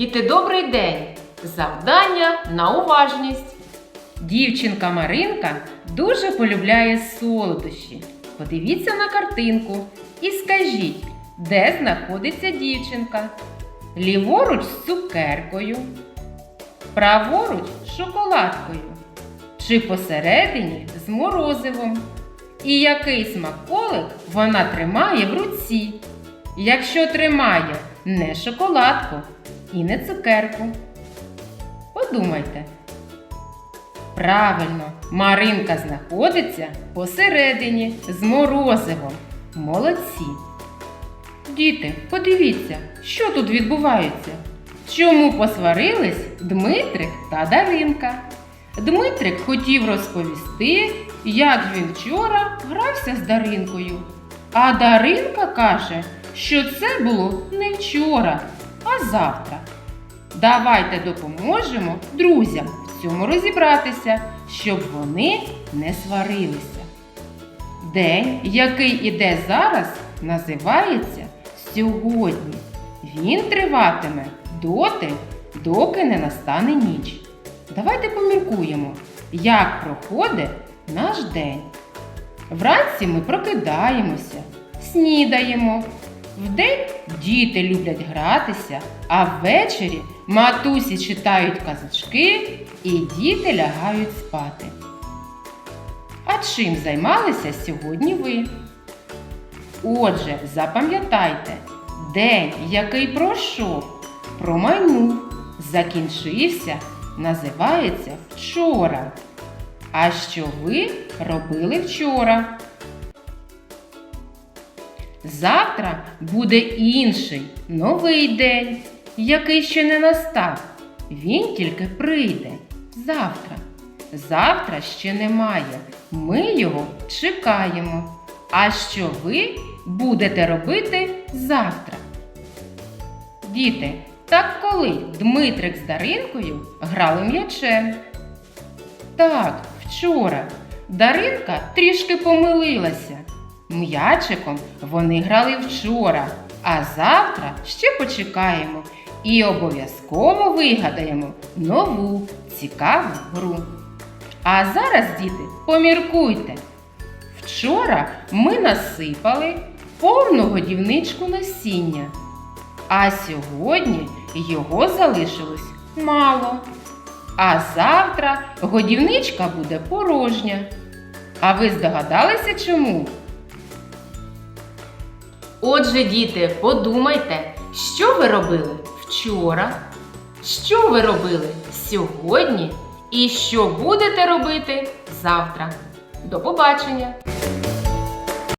Діти, добрий день! Завдання на уважність. Дівчинка Маринка дуже полюбляє солодощі. Подивіться на картинку і скажіть, де знаходиться дівчинка? Ліворуч з цукеркою, праворуч з шоколадкою, чи посередині з морозивом. І який смаколик вона тримає в руці, якщо тримає не шоколадку і не цукерку. Подумайте. Правильно, Маринка знаходиться посередині з морозивом. Молодці. Діти, подивіться, що тут відбувається. Чому посварились Дмитрик та Даринка? Дмитрик хотів розповісти, як він вчора грався з Даринкою. А Даринка каже, що це було не вчора, завтра. Давайте допоможемо друзям в цьому розібратися, щоб вони не сварилися. День, який іде зараз, називається сьогодні. Він триватиме доти, доки не настане ніч. Давайте поміркуємо, як проходить наш день. Вранці ми прокидаємося, снідаємо. Вдень діти люблять гратися, а ввечері матусі читають казочки і діти лягають спати. А чим займалися сьогодні ви? Отже, запам'ятайте, день, який пройшов, промайнув, закінчився, називається вчора. А що ви робили вчора? Завтра буде інший новий день, який ще не настав. Він тільки прийде завтра. Завтра ще немає. Ми його чекаємо. А що ви будете робити завтра? Діти, так коли Дмитрик з Даринкою грали м'ячем? Так, вчора. Даринка трішки помилилася. М'ячиком вони грали вчора, а завтра ще почекаємо і обов'язково вигадаємо нову цікаву гру. А зараз, діти, поміркуйте. Вчора ми насипали повну годівничку насіння, а сьогодні його залишилось мало. А завтра годівничка буде порожня. А ви здогадалися чому? Отже, діти, подумайте, що ви робили вчора, що ви робили сьогодні і що будете робити завтра. До побачення!